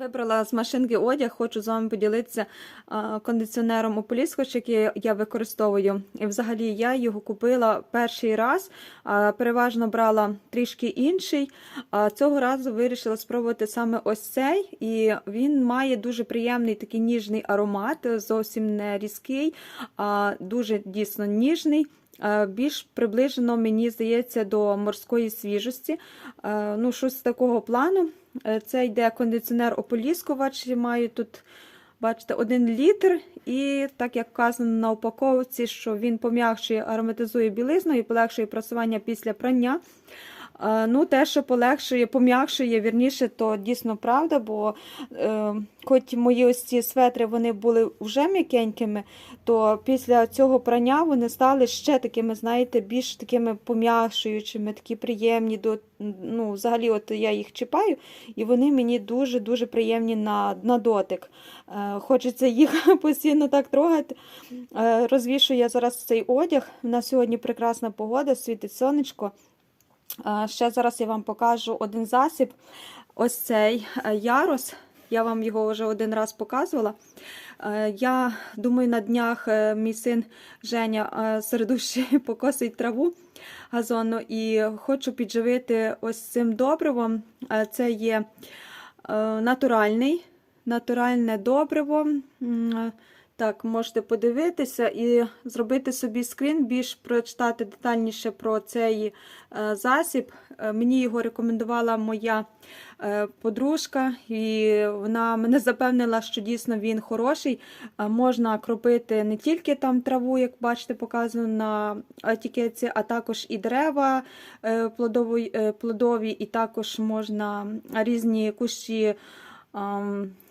Вибрала з машинки одяг, хочу з вами поділитися кондиціонером Ополіскоч, який я використовую. І взагалі я його купила перший раз, переважно брала трішки інший. Цього разу вирішила спробувати саме ось цей. І він має дуже приємний такий ніжний аромат, зовсім не різкий, а дуже дійсно ніжний. Більш приближено, мені здається, до морської свіжості. Ну, щось такого плану. Е, Це йде кондиціонер ополіскувач. Маю тут, бачите, 1 літр. І так як вказано на упаковці, що він пом'якшує, ароматизує білизну і полегшує просування після прання. Ну, те, що полегшує, пом'якшує, вірніше, то дійсно правда, бо е, хоч мої ось ці светри вони були вже м'якенькими, то після цього прання вони стали ще такими, знаєте, більш такими пом'якшуючими, такі приємні. До, ну, Взагалі, от я їх чіпаю, і вони мені дуже-дуже приємні на, на дотик. Е, Хочеться їх постійно так трогати. Е, Розвішую я зараз цей одяг. У нас сьогодні прекрасна погода, світить сонечко. Ще зараз я вам покажу один засіб. Ось цей е, ярос. Я вам його вже один раз показувала. Е, Я думаю, на днях е, мій син Женя середущий покосить траву газонну і хочу підживити ось цим добривом. Це є натуральний, натуральне добриво. Так, можете подивитися і зробити собі скрін, більш прочитати детальніше про цей е, засіб. Е, Мені його рекомендувала моя е, подружка, і вона мене запевнила, що дійсно він хороший. Можна кропити не тільки там траву, як бачите, показано на етикетці, а також і дерева плодові, плодові, і також можна різні кущі.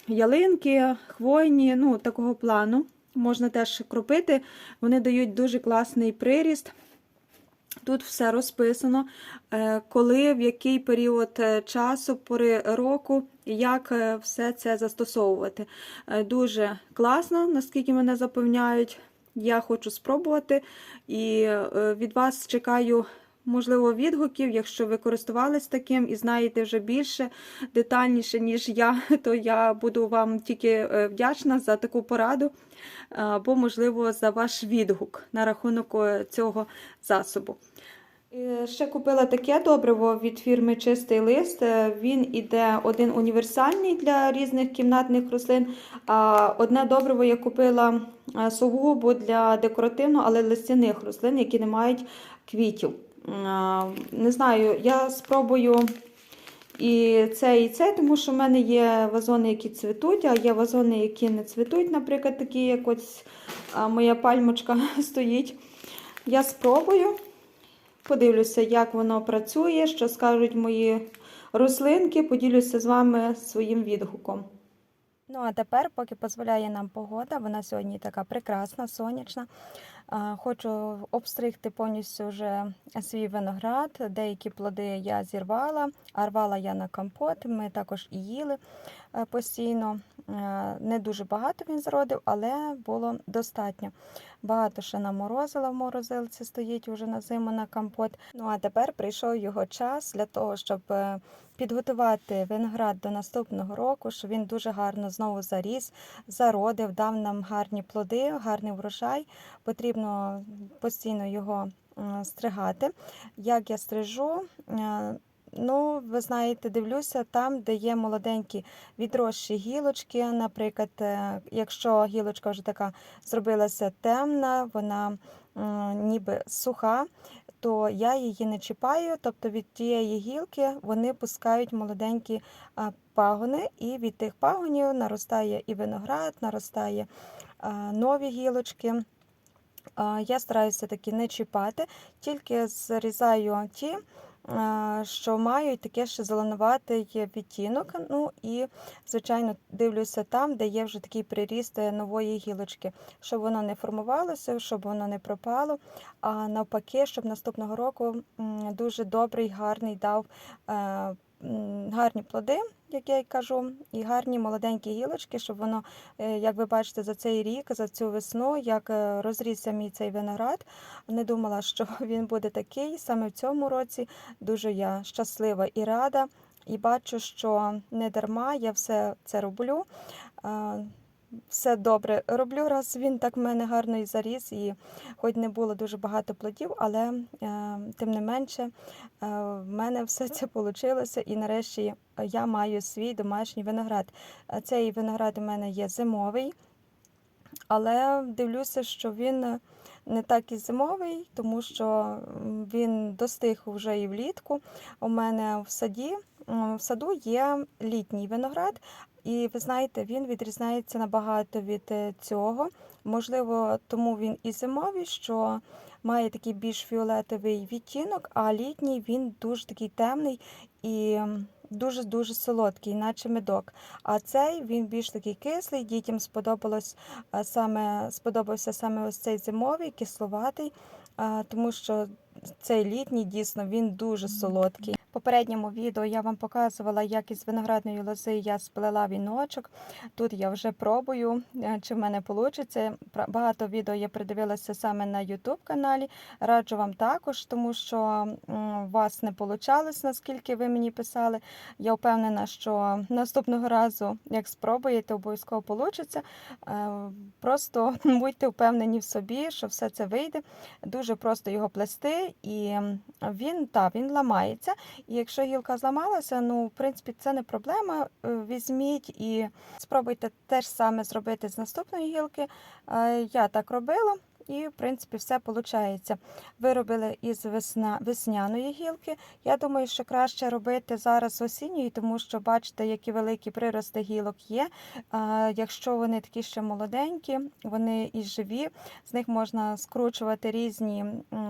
Ялинки, хвойні, ну, такого плану. Можна теж кропити. Вони дають дуже класний приріст. Тут все розписано, е, коли, в який період е, часу, пори року, як е, все це застосовувати. Дуже класно, наскільки мене запевняють. Я хочу спробувати і від вас чекаю, можливо, відгуків. Якщо ви користувались таким і знаєте вже більше, детальніше, ніж я, то я буду вам тільки е, вдячна за таку пораду, е, або, можливо, за ваш відгук на рахунок е, цього засобу. Ще купила таке добриво від фірми Чистий лист. Він іде один універсальний для різних кімнатних рослин. А одне добриво я купила сугубо для декоративно, але листяних рослин, які не мають квітів. Не знаю, я спробую і це, і це, тому що в мене є вазони, які цвітуть, а є вазони, які не цвітуть, наприклад, такі, як ось моя пальмочка стоїть. Я спробую. Подивлюся, як воно працює, що скажуть мої рослинки. Поділюся з вами своїм відгуком. Ну, а тепер, поки дозволяє нам погода, вона сьогодні така прекрасна, сонячна. Хочу обстригти повністю вже свій виноград. Деякі плоди я зірвала, а рвала я на компот. Ми також і їли е, постійно. Е, Не дуже багато він зродив, але було достатньо. Багато ще наморозила в морозилці, стоїть уже на зиму на компот. Ну а тепер прийшов його час для того, щоб е, підготувати виноград до наступного року, щоб він дуже гарно знову заріс, зародив, дав нам гарні плоди, гарний врожай. Потрібно постійно його стригати. Як я стрижу? Е, Ну, ви знаєте, дивлюся там, де є молоденькі відросші гілочки. Наприклад, е, якщо гілочка вже така зробилася темна, вона ніби суха, то я її не чіпаю. Тобто від тієї гілки вони пускають молоденькі пагони, і від тих пагонів наростає і виноград, наростає нові гілочки. Я стараюся таки не чіпати, тільки зрізаю ті, що мають таке ще зеленуватий відтінок. Ну і, звичайно, дивлюся там, де є вже такий приріст нової гілочки, щоб воно не формувалося, щоб воно не пропало. А навпаки, щоб наступного року дуже добрий, гарний дав е, гарні плоди, як я й кажу, і гарні молоденькі гілочки, щоб воно, е, як ви бачите, за цей рік, за цю весну, як е, розрісся мій цей виноград, не думала, що він буде такий. Саме в цьому році дуже я щаслива і рада. і бачу, що не дарма я все це роблю. Все добре роблю, раз він так в мене гарно і заріс, і хоч не було дуже багато плодів, але е, тим не менше е, в мене все це вийшло, і нарешті я маю свій домашній виноград. Е, Цей виноград у мене є зимовий, але дивлюся, що він не так і зимовий, тому що він достиг вже і влітку. У мене в саді в саду є літній виноград, і ви знаєте, він відрізняється набагато від е, цього. Можливо, тому він і зимовий, що має такий більш фіолетовий відтінок, а літній він дуже такий темний і дуже дуже солодкий, наче медок. А цей він більш такий кислий. Дітям сподобалось саме сподобався саме ось цей зимовий, кисловатий, тому що цей літній дійсно він дуже солодкий. Попередньому відео я вам показувала, як із виноградної лози я сплела віночок. Тут я вже пробую, е, чи в мене вийде. Багато відео я придивилася саме на YouTube каналі. Раджу вам також, тому що у вас не вийшло, наскільки ви мені писали. Я впевнена, що наступного разу, як спробуєте, обов'язково вийде. Просто будьте впевнені в собі, що все це вийде. Дуже просто його плести, і він, та, він ламається. І якщо гілка зламалася, ну, в принципі, це не проблема. Е, Візьміть і спробуйте те ж саме зробити з наступної гілки. Е, Я так робила. І, в принципі, все виходить. Виробили із весна, весняної гілки. Я думаю, що краще робити зараз осінньої, тому що бачите, які великі прирости гілок є. А, якщо вони такі ще молоденькі, вони і живі, з них можна скручувати різні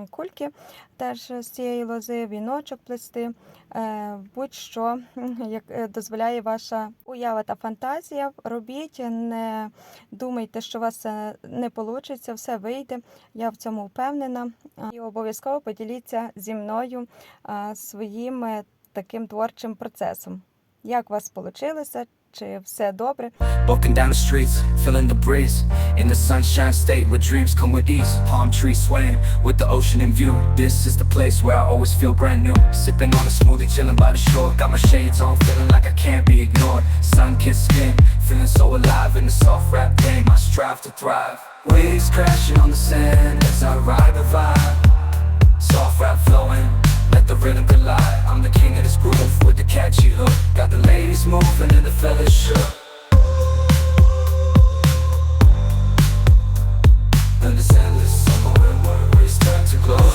кульки, теж з цієї лози, віночок плести, е, будь-що, як е, дозволяє ваша уява та фантазія. Робіть, не думайте, що у вас це не вийде, все вийде. Я в цьому впевнена. І обов'язково поділіться зі мною своїм е, таким творчим процесом. Як у вас вийшло? Чи все добре? Walking down the streets, feeling the breeze In the sunshine state where dreams come with ease Palm trees swaying with the ocean in view This is the place where I always feel brand new Sipping on a smoothie, chilling by the shore Got my shades on, feeling like I can't be ignored Sun-kissed skin, feeling so alive In the soft rap game, I strive to thrive Waves crashing on the sand as I ride the vibe. Soft rap flowing, let the rhythm collide. I'm the king of this groove with the catchy hook. Got the ladies moving and the fellas shook. And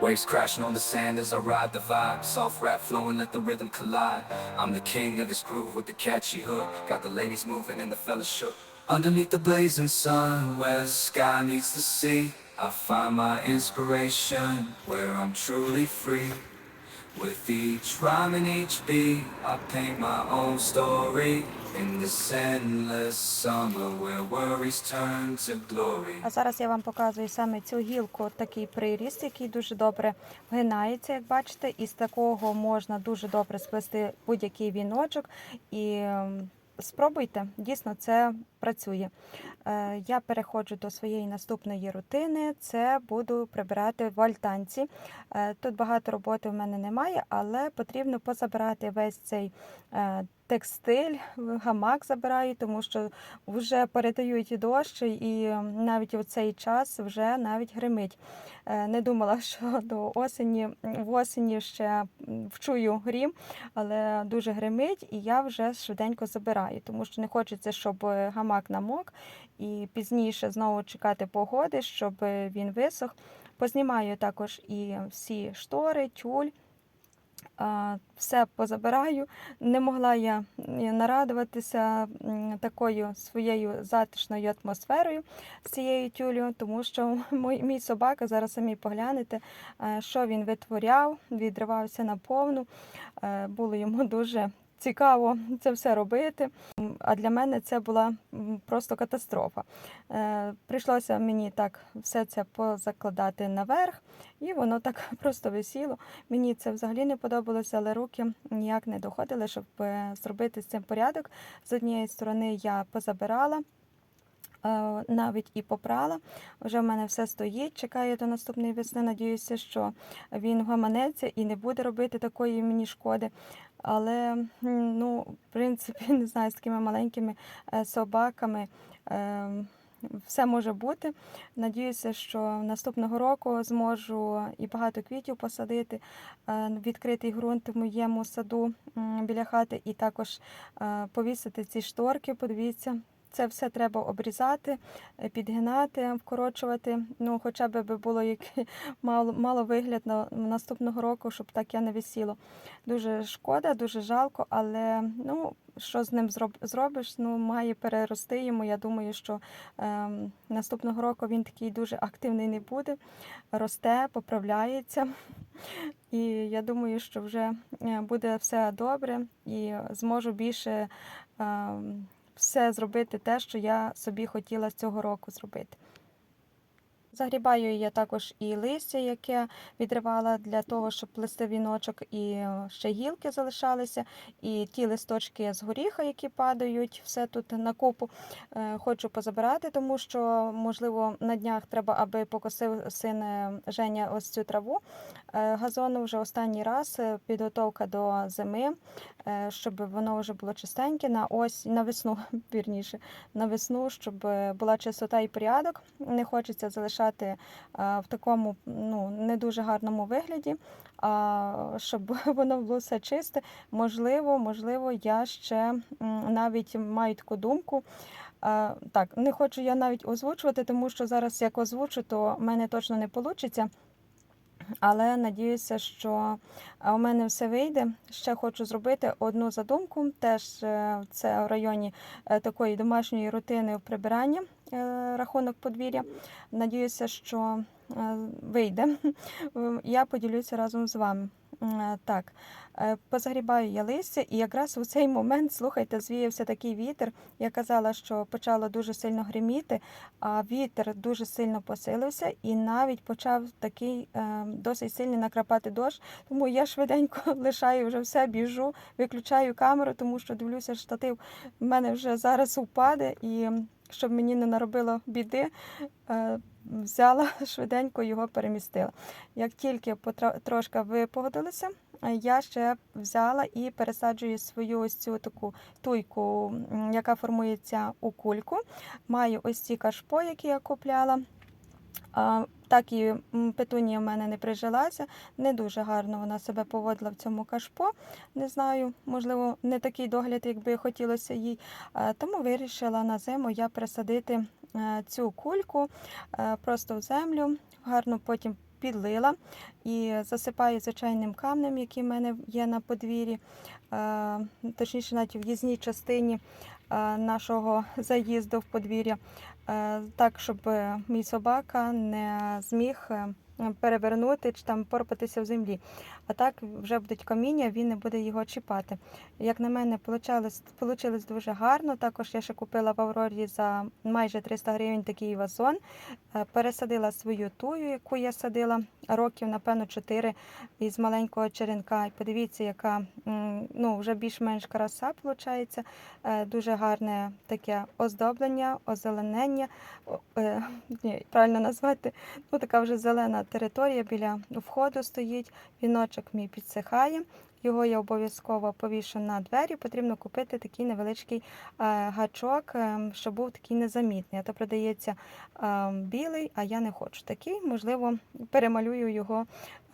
Waves crashing on the sand as I ride the vibe. Soft rap flowing, let the rhythm collide. I'm the king of this groove with the catchy hook. Got the ladies moving and the fellas shook. Underneath the blazing sun, where the sky meets the sea, I find my inspiration where I'm truly free. With each rhyme and each beat, I paint my own story. А зараз я вам показую саме цю гілку, такий приріст, який дуже добре вгинається, як бачите. І з такого можна дуже добре сплести будь-який віночок. І ем, спробуйте, дійсно це працює. Е, Я переходжу до своєї наступної рутини. Це буду прибирати в альтанці. Е, Тут багато роботи в мене немає, але потрібно позабирати весь цей е, текстиль, гамак забираю, тому що вже передають дощ, і навіть у цей час вже навіть гримить. Е, Не думала, що до осені в осені ще вчую грім, але дуже гримить, і я вже швиденько забираю, тому що не хочеться, щоб гамак намок, і пізніше знову чекати погоди, щоб він висох. Познімаю також і всі штори, тюль. Все позабираю. Не могла я е, нарадуватися такою своєю затишною атмосферою з цією тюлю, тому що мій, собака, зараз самі поглянете, е, що він витворяв, відривався наповну. повну Було йому дуже цікаво це все робити. А для мене це була просто катастрофа. Е, Прийшлося мені так все це позакладати наверх, і воно так просто висіло. Мені це взагалі не подобалося, але руки ніяк не доходили, щоб е, зробити з цим порядок. З однієї сторони я позабирала. Е, Навіть і попрала. Вже в мене все стоїть. Чекаю до наступної весни. Надіюся, що він гаманеться і не буде робити такої мені шкоди. Але ну, в принципі, не знаю, з такими маленькими е, собаками. е, Все може бути. Надіюся, що наступного року зможу і багато квітів посадити, відкритий ґрунт в моєму саду біля хати, і також повісити ці шторки. Подивіться, це все треба обрізати, е, підгинати, вкорочувати. Ну, хоча б було як мало, мало вигляд на наступного року, щоб так я не висіло. Дуже шкода, дуже жалко, але ну, що з ним зроб, зробиш? Ну, має перерости йому. Я думаю, що ем, наступного року він такий дуже активний не буде, росте, поправляється. І я думаю, що вже е, буде все добре і зможу більше ем, все зробити те, що я собі хотіла з цього року зробити. Загрібаю я також і листя, яке відривала для того, щоб плести віночок, і е, ще гілки залишалися, і ті листочки з горіха, які падають, все тут на купу. Е, Хочу позабирати, тому що, можливо, на днях треба, аби покосив син е, Женя ось цю траву. Е, Газону вже останній раз е, підготовка до зими, е, щоб воно вже було чистеньке на ось на весну, вірніше, на весну, щоб була чистота і порядок. Не хочеться залишати в такому ну, не дуже гарному вигляді, а щоб воно було все чисте. Можливо, можливо, я ще навіть маю таку думку. Так, не хочу я навіть озвучувати, тому що зараз як озвучу, то в мене точно не вийде. Але надіюся, що е, у мене все вийде. Ще хочу зробити одну задумку. Теж е, це в районі е, такої домашньої рутини прибирання рахунок подвір'я. Надіюся, що вийде. Я поділюся разом з вами. Е, Так, е, позагрібаю я листя, і якраз у цей момент, слухайте, звіявся такий вітер. Я казала, що почало дуже сильно гриміти, а вітер дуже сильно посилився і навіть почав такий е, досить сильний накрапати дощ. Тому я швиденько лишаю вже все, біжу, виключаю камеру, тому що дивлюся, штатив в мене вже зараз упаде, і щоб мені не наробило біди. Взяла швиденько його перемістила. Як тільки трошки випогодилося, я ще взяла і пересаджую свою ось цю таку туйку, яка формується у кульку. Маю ось ці кашпо, які я купляла. Так і петунія в мене не прижилася. Не дуже гарно вона себе поводила в цьому кашпо. Не знаю, можливо, не такий догляд, як би хотілося їй. Тому вирішила на зиму я пересадити е, цю кульку е, просто в землю, гарно потім підлила і засипаю звичайним камнем, який в мене є на подвір'ї, е, точніше, навіть в в'їзній частині е, нашого заїзду в подвір'я, е, так, щоб е, мій собака не зміг е, перевернути чи там порпатися в землі. А так вже будуть каміння, він не буде його чіпати. Як на мене, вийшло дуже гарно. Також я ще купила в Аврорі за майже 300 гривень такий вазон. Е, Пересадила свою тую, яку я садила років, напевно, 4 із маленького черенка. І подивіться, яка ну, вже більш-менш краса виходить. Дуже гарне таке оздоблення, озеленення. Е, правильно назвати. Ну, така вже зелена територія біля входу стоїть. Віночок мій підсихає. Його я обов'язково повішу на двері. Потрібно купити такий невеличкий е, гачок, е, щоб був такий незамітний. А то продається е, білий, а я не хочу такий. Можливо, перемалюю його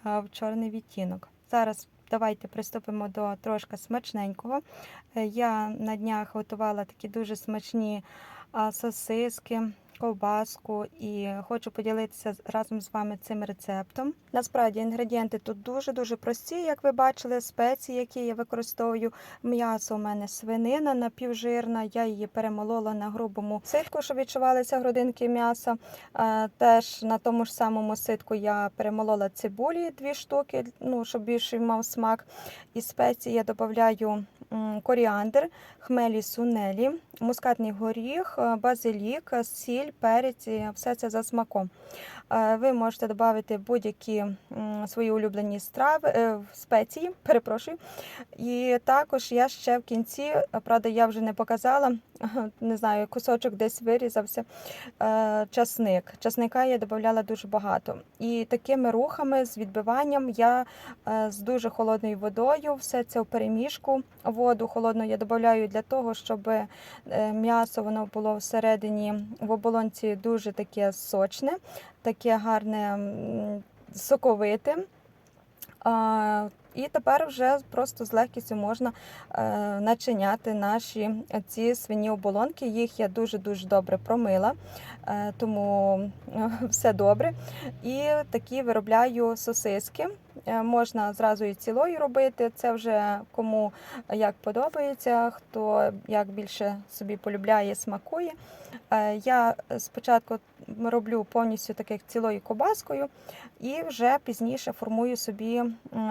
в чорний відтінок. Зараз давайте приступимо до трошки смачненького. Я на днях готувала такі дуже смачні сосиски, ковбаску і хочу поділитися разом з вами цим рецептом. Насправді інгредієнти тут дуже-дуже прості, як ви бачили, спеції, які я використовую. М'ясо у мене свинина напівжирна, я її перемолола на грубому ситку, щоб відчувалися грудинки м'яса. Е, Теж на тому ж самому ситку я перемолола цибулі дві штуки, ну, щоб більше мав смак. І спеції я додаю коріандр, хмелі сунелі, мускатний горіх, е, базилік, сіль, перець, і все це за смаком. Е, Ви можете додати будь-які свої улюблені страви, е, спеції, перепрошую. І також я ще в кінці, е, правда, я вже не показала, не знаю, кусочок десь вирізався. е, Часник. Часника я додавала дуже багато. І такими рухами з відбиванням я е, з дуже холодною водою все це в перемішку. Воду холодну я додаю для того, щоб е, м'ясо воно було всередині в оболонці дуже таке сочне, таке гарне соковите. І тепер вже просто з легкістю можна е, начиняти наші ці свині оболонки. Їх я дуже-дуже добре промила, е, тому е, все добре. І такі виробляю сосиски. Е, Можна зразу і цілою робити. Це вже кому як подобається, хто як більше собі полюбляє, смакує. Е, Я спочатку роблю повністю так як цілою кобаскою, і вже пізніше формую собі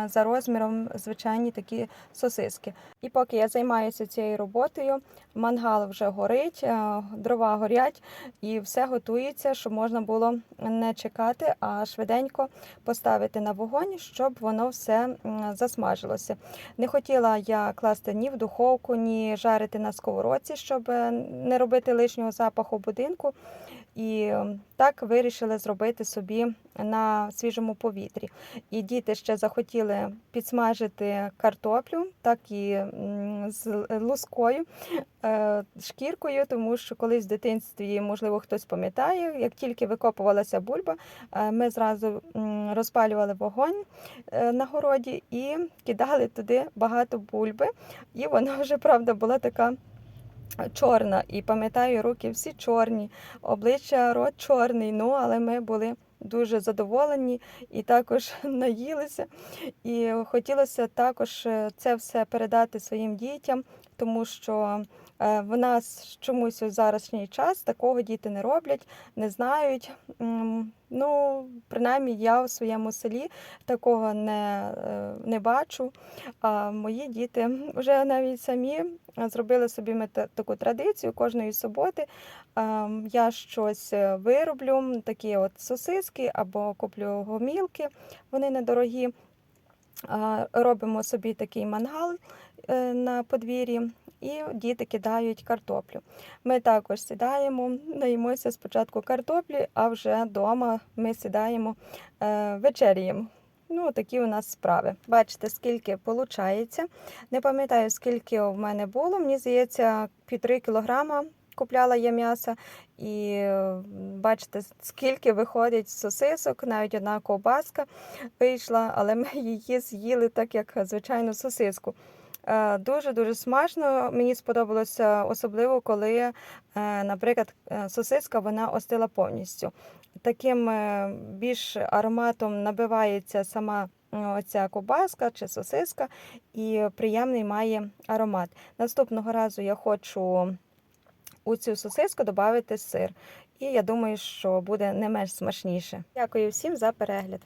за розміром звичайні такі сосиски. І поки я займаюся цією роботою, мангал вже горить, е, дрова горять і все готується, щоб можна було не чекати, а швиденько поставити на вогонь, щоб воно все засмажилося. Не хотіла я класти ні в духовку, ні жарити на сковородці, щоб е, не робити лишнього запаху будинку. І так вирішили зробити собі на свіжому повітрі. І діти ще захотіли підсмажити картоплю, так і з лускою, е, шкіркою, тому що колись в дитинстві, можливо, хтось пам'ятає, як тільки викопувалася бульба, е, ми зразу розпалювали вогонь е, на городі і кидали туди багато бульби. І вона вже, правда, була така чорна. І пам'ятаю, руки всі чорні, обличчя рот чорний. Ну, але ми були дуже задоволені і також наїлися. І хотілося також е, це все передати своїм дітям, тому що в нас чомусь у зарашній час такого діти не роблять, не знають. Ну, принаймні, я у своєму селі такого не, е, не бачу. А мої діти вже навіть самі зробили собі таку традицію кожної суботи. ем, Я щось е, вироблю, такі от сосиски або куплю гомілки, вони недорогі. Робимо собі такий мангал е, на подвір'ї. І діти кидають картоплю. Ми також сідаємо, наїмося спочатку картоплі, а вже вдома ми сідаємо е, вечеряємо. Ну, такі у нас справи. Бачите, скільки виходить. Не пам'ятаю, скільки в мене було. Мені здається, півтори кілограма купляла я м'яса. І бачите, скільки виходить сосисок, навіть одна ковбаска вийшла, але ми її з'їли так, як звичайну сосиску. Дуже-дуже смачно. Мені сподобалося особливо, коли, е, наприклад, е, сосиска вона остила повністю. Таким е, більш ароматом набивається сама е, оця ковбаска чи сосиска, і приємний має аромат. Наступного разу я хочу у цю сосиску додати сир. І я думаю, що буде не менш смачніше. Дякую всім за перегляд.